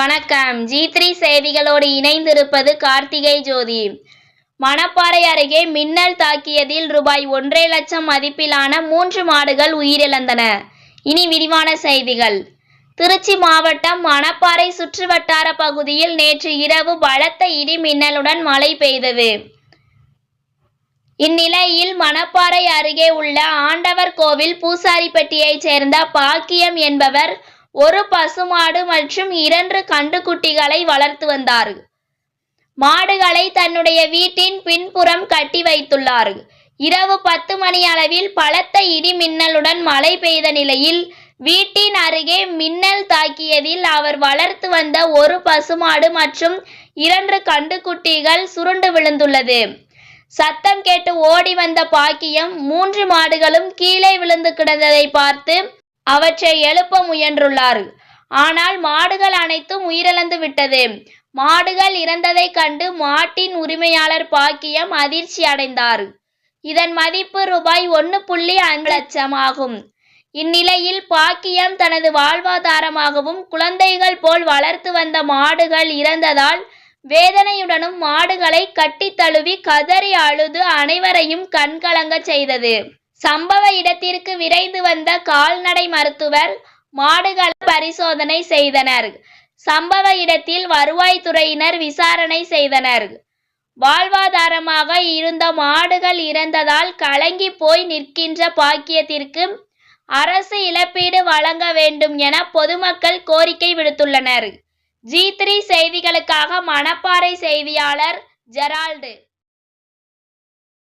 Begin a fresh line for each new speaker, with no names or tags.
வணக்கம். G three செய்திகளோடு இணைந்திருப்பது கார்த்திகை ஜோதி. மணப்பாறை அருகே மின்னல் தாக்கியதில் ரூபாய் ஒன்றரை லட்சம் மதிப்பிலான மூன்று மாடுகள் உயிரிழந்தன. இனி விரிவான செய்திகள். திருச்சி மாவட்டம் மணப்பாறை சுற்றுவட்டார பகுதியில் நேற்று இரவு பலத்த இடி மின்னலுடன் மழை பெய்தது. இந்நிலையில் மணப்பாறை அருகே உள்ள ஆண்டவர் கோவில் பூசாரிப்பட்டியைச் சேர்ந்த பாக்கியம் என்பவர் ஒரு பசுமாடு மற்றும் இரண்டு கண்டுக்குட்டிகளை வளர்த்து வந்தார். மாடுகளை தன்னுடைய வீட்டின் பின்புறம் கட்டி வைத்துள்ளார். இரவு பத்து மணி அளவில் பலத்த இடி மின்னலுடன் மழை பெய்த நிலையில் வீட்டின் அருகே மின்னல் தாக்கியதில் அவர் வளர்த்து வந்த ஒரு பசுமாடு மற்றும் இரண்டு கண்டுக்குட்டிகள் சுருண்டு விழுந்துள்ளது. சத்தம் கேட்டு ஓடி வந்த பாக்கியம் மூன்று மாடுகளும் கீழே விழுந்து கிடந்ததை பார்த்து அவற்றை எழுப்ப முயன்றுள்ளார் ஆனால் மாடுகள் அனைத்தும் உயிரிழந்து விட்டது. மாடுகள் இறந்ததைக் கண்டு மாட்டின் உரிமையாளர் பாக்கியம் அதிர்ச்சி அடைந்தார். இதன் மதிப்பு ரூபாய் ஒன்று புள்ளி ஐந்து லட்சம் ஆகும். இந்நிலையில் பாக்கியம் தனது வாழ்வாதாரமாகவும் குழந்தைகள் போல் வளர்த்து வந்த மாடுகள் இறந்ததால் வேதனையுடனும் மாடுகளை கட்டித்தழுவி கதறி அழுது அனைவரையும் கண்கலங்க செய்தது. சம்பவ இடத்திற்கு விரைந்து வந்த கால்நடை மருத்துவர் மாடுகள் பரிசோதனை செய்தனர். சம்பவ இடத்தில் வருவாய்த்துறையினர் விசாரணை செய்தனர். வாழ்வாதாரமாக இருந்த மாடுகள் இறந்ததால் கலங்கி போய் நிற்கின்ற பாக்கியத்திற்கு அரசு இழப்பீடு வழங்க வேண்டும் என பொதுமக்கள் கோரிக்கை விடுத்துள்ளனர். ஜி த்ரீ செய்திகளுக்காக மணப்பாறை செய்தியாளர் ஜெரால்டு.